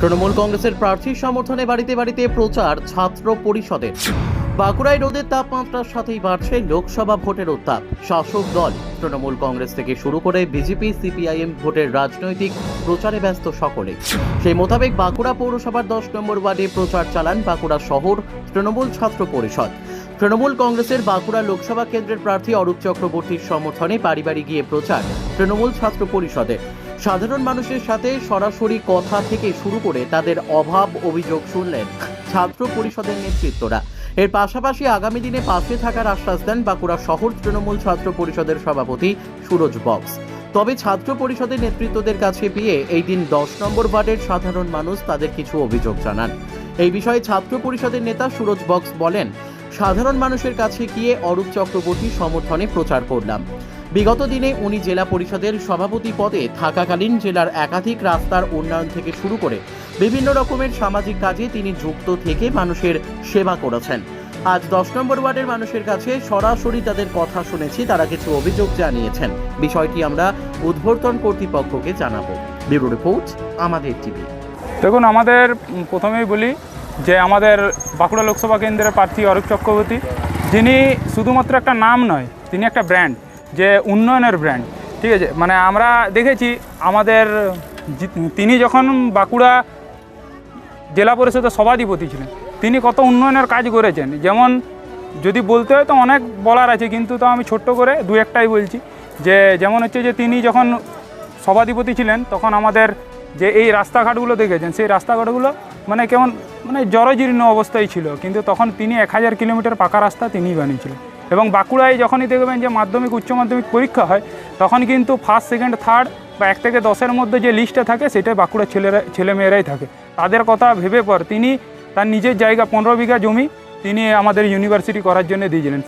তৃণমূল কংগ্রেসের প্রার্থীর সমর্থনে বাড়িতে বাড়িতে প্রচার ছাত্র পরিষদের। বাঁকুড়ায় রোদের তাপমাত্রার সাথেই বাড়ছে লোকসভা ভোটের উত্তাপ। শাসক দল তৃণমূল কংগ্রেস থেকে শুরু করে বিজেপি, সিপিআইএম ভোটের রাজনৈতিক প্রচারে ব্যস্ত সকলে। সেই মোতাবেক বাঁকুড়া পৌরসভার দশ নম্বর ওয়ার্ডে প্রচার চালান বাঁকুড়া শহর তৃণমূল ছাত্র পরিষদ। তৃণমূল কংগ্রেসের বাঁকুড়া লোকসভা কেন্দ্রের প্রার্থী অরূপ চক্রবর্তীর সমর্থনে বাড়ি বাড়ি গিয়ে প্রচার তৃণমূল ছাত্র পরিষদে। সাধারণ মানুষের সাথে সরাসরি কথা থেকে শুরু করে তাদের অভাব অভিযোগ শুনলেন ছাত্র পরিষদের নেতৃত্বরা। এর পাশাপাশি আগামী দিনে পাশে থাকার আশ্বাস দেন বাঁকুড়া শহর তৃণমূল ছাত্র পরিষদের সভাপতি সুরজ বক্স। তবে ছাত্র পরিষদের নেতৃত্বদের কাছে গিয়ে এই দিন দশ নম্বর ওয়ার্ডের সাধারণ মানুষ তাদের কিছু অভিযোগ জানান। এই বিষয়ে ছাত্র পরিষদের নেতা সুরজ বক্স বলেন সাধারণ মানুষের কাছে গিয়ে অরূপ চক্রবর্তীর সমর্থনে প্রচার করলাম। বিগত দিনে উনি জেলা পরিষদের সভাপতি পদে থাকাকালীন জেলার একাধিক রাস্তার উন্নয়ন থেকে শুরু করে বিভিন্ন রকমের সামাজিক কাজে তিনি যুক্ত থেকে মানুষের সেবা করেছেন। আজ দশ নম্বর ওয়ার্ডের মানুষের কাছে সরাসরি তাদের কথা শুনেছি, তারা কিছু অভিযোগ জানিয়েছেন। বিষয়টি আমরা উদ্বর্তন কর্তৃপক্ষকে জানাব। ব্যুরো রিপোর্ট, আমাদের টিভি। দেখুন, আমাদের প্রথমেই বলি যে আমাদের বাঁকুড়া লোকসভা কেন্দ্রের প্রার্থী অরূপ চক্রবর্তী, যিনি শুধুমাত্র একটা নাম নয়, তিনি একটা ব্র্যান্ড যে উন্নয়নের ব্র্যান্ড ঠিক আছে? মানে আমরা দেখেছি আমাদের তিনি যখন বাঁকুড়া জেলা পরিষদের সভাধিপতি ছিলেন, তিনি কত উন্নয়নের কাজ করেছেন। যেমন যদি বলতে হয় তো অনেক বলার আছে, কিন্তু তো আমি ছোট্ট করে দু একটাই বলছি যে, যেমন হচ্ছে যে তিনি যখন সভাধিপতি ছিলেন, তখন আমাদের যে এই রাস্তাঘাটগুলো দেখেছেন, সেই রাস্তাঘাটগুলো মানে কেমন মানে জরজীর্ণ অবস্থায় ছিল। কিন্তু তখন তিনি এক হাজার কিলোমিটার পাকা রাস্তা তিনিই বানিয়েছিলেন। এবং বাঁকুড়ায় যখনই দেখবেন যে মাধ্যমিক, উচ্চ মাধ্যমিক পরীক্ষা হয়, তখন কিন্তু ফার্স্ট সেকেন্ড থার্ড বা এক থেকে দশের মধ্যে যে লিস্টে থাকে, সেটাই বাঁকুড়ার ছেলেরা, ছেলেমেয়েরাই থাকে। তাদের কথা ভেবে পর তিনি তার নিজের জায়গা, পনেরো বিঘা জমি তিনি আমাদের ইউনিভার্সিটি করার জন্য দিয়েছিলেন।